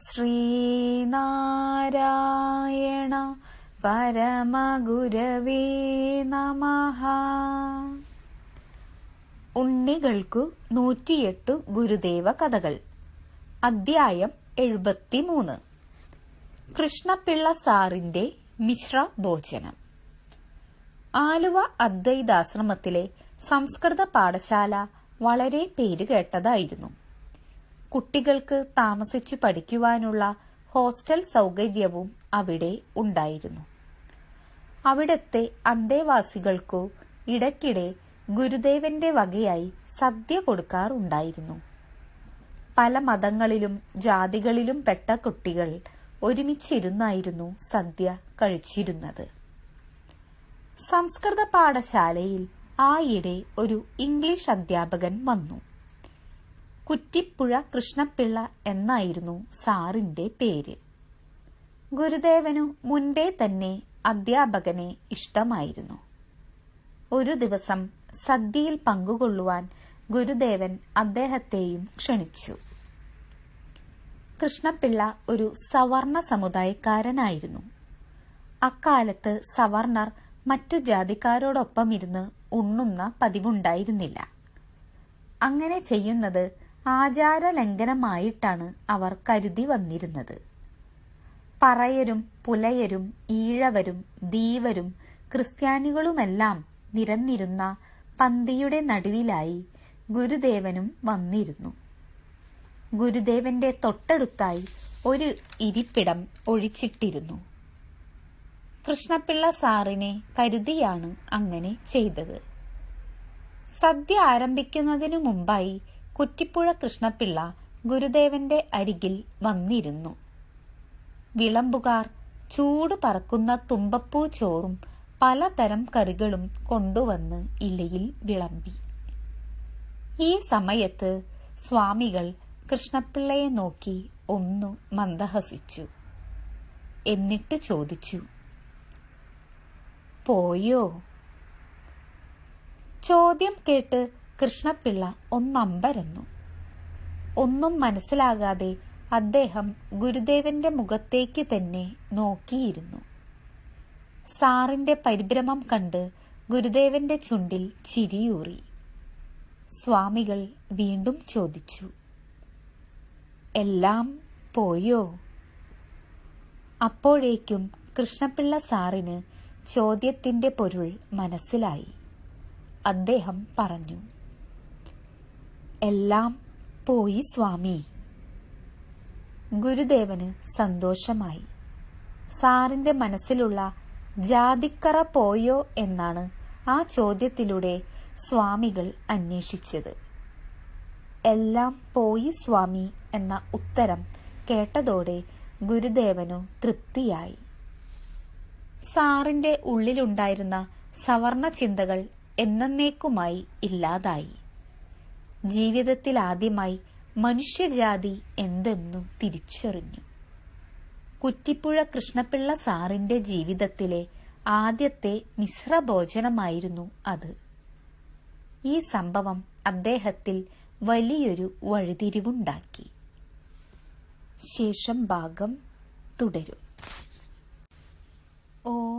ശ്രീനാരായണ പരമഗുരവേ നമ. ഉണ്ണികൾക്കു നൂറ്റിയെട്ടു ഗുരുദേവ കഥകൾ. അദ്ധ്യായം എഴുപത്തിമൂന്ന്. കൃഷ്ണപിള്ള സാറിന്റെ മിശ്ര ഭോജനം ആലുവ അദ്വൈതാശ്രമത്തിലെ സംസ്കൃത പാഠശാല വളരെ പേരുകേട്ടതായിരുന്നു. കുട്ടികൾക്ക് താമസിച്ചു പഠിക്കുവാനുള്ള ഹോസ്റ്റൽ സൗകര്യവും അവിടെ ഉണ്ടായിരുന്നു. അവിടത്തെ അന്തേവാസികൾക്കു ഇടയ്ക്കിടെ ഗുരുദേവന്റെ വകയായി സദ്യ കൊടുക്കാറുണ്ടായിരുന്നു. പല മതങ്ങളിലും ജാതികളിലും പെട്ട കുട്ടികൾ ഒരുമിച്ചിരുന്നായിരുന്നു സദ്യ കഴിച്ചിരുന്നത്. സംസ്കൃത പാഠശാലയിൽ ആയിടെ ഒരു ഇംഗ്ലീഷ് അധ്യാപകൻ വന്നു. കുറ്റിപ്പുഴ കൃഷ്ണപിള്ള എന്നായിരുന്നു സാറിന്റെ പേര്. ഗുരുദേവനു മുൻപേ തന്നെ അധ്യാപകനെ ഇഷ്ടമായിരുന്നു. ഒരു ദിവസം സദ്യയിൽ പങ്കുകൊള്ളുവാൻ ഗുരുദേവൻ അദ്ദേഹത്തെയും ക്ഷണിച്ചു. കൃഷ്ണപിള്ള ഒരു സവർണ സമുദായക്കാരനായിരുന്നു. അക്കാലത്ത് സവർണർ മറ്റു ജാതിക്കാരോടൊപ്പം ഇരുന്ന് ഉണ്ണുന്ന പതിവുണ്ടായിരുന്നില്ല. അങ്ങനെ ചെയ്യുന്നത് ആചാരലംഘനമായിട്ടാണ് അവർ കരുതി വന്നിരുന്നത്. പറയരും പുലയരും ഈഴവരും ദീവരും ക്രിസ്ത്യാനികളുമെല്ലാം നിരന്നിരുന്ന പന്തിയുടെ നടുവിലായി ഗുരുദേവനും വന്നിരുന്നു. ഗുരുദേവന്റെ തൊട്ടടുത്തായി ഒരു ഇരിപ്പിടം ഒഴിച്ചിട്ടിരുന്നു. കൃഷ്ണപിള്ള സാറിനെ കരുതിയാണ് അങ്ങനെ ചെയ്തത്. സദ്യ ആരംഭിക്കുന്നതിനു മുമ്പായി കുറ്റിപ്പുഴ കൃഷ്ണപിള്ള ഗുരുദേവന്റെ അരികിൽ വന്നിരുന്നു. വിളമ്പുകാർ ചൂട് പറക്കുന്ന തുമ്പപ്പൂ ചോറും പലതരം കറികളും കൊണ്ടുവന്ന് ഇലയിൽ വിളമ്പി. ഈ സമയത്ത് സ്വാമികൾ കൃഷ്ണപിള്ളയെ നോക്കി ഒന്നു മന്ദഹസിച്ചു. എന്നിട്ട് ചോദിച്ചു പോയോ? ചോദ്യം കേട്ട് കൃഷ്ണപിള്ള ഒന്നമ്പരന്നു. ഒന്നും മനസ്സിലാകാതെ അദ്ദേഹം ഗുരുദേവന്റെ മുഖത്തേക്ക് തന്നെ നോക്കിയിരുന്നു. സാറിന്റെ പരിഭ്രമം കണ്ട് ഗുരുദേവന്റെ ചുണ്ടിൽ ചിരിയൂറി. സ്വാമികൾ വീണ്ടും ചോദിച്ചു എല്ലാം പോയോ? അപ്പോഴേക്കും കൃഷ്ണപിള്ള സാറിന് ചോദ്യത്തിന്റെ പൊരുൾ മനസ്സിലായി. അദ്ദേഹം പറഞ്ഞു എല്ലാം പോയി സ്വാമി. ഗുരുദേവന് സന്തോഷമായി. സാറിന്റെ മനസ്സിലുള്ള ജാതിക്കറ പോയോ എന്നാണ് ആ ചോദ്യത്തിലൂടെ സ്വാമികൾ അന്വേഷിച്ചത്. എല്ലാം പോയി സ്വാമി എന്ന ഉത്തരം കേട്ടതോടെ ഗുരുദേവനു തൃപ്തിയായി. സാറിന്റെ ഉള്ളിലുണ്ടായിരുന്ന സവർണ ചിന്തകൾ എന്നേക്കുമായി ഇല്ലാതായി. ജീവിതത്തിൽ ആദ്യമായി മനുഷ്യജാതി എന്തെന്നും തിരിച്ചറിഞ്ഞു. കുറ്റിപ്പുഴ കൃഷ്ണപിള്ള സാറിന്റെ ജീവിതത്തിലെ ആദ്യത്തെ മിശ്രഭോജനമായിരുന്നു അത്. ഈ സംഭവം അദ്ദേഹത്തിൽ വലിയൊരു വഴിതിരിവുണ്ടാക്കി. ശേഷം ഭാഗം തുടരും. ഓ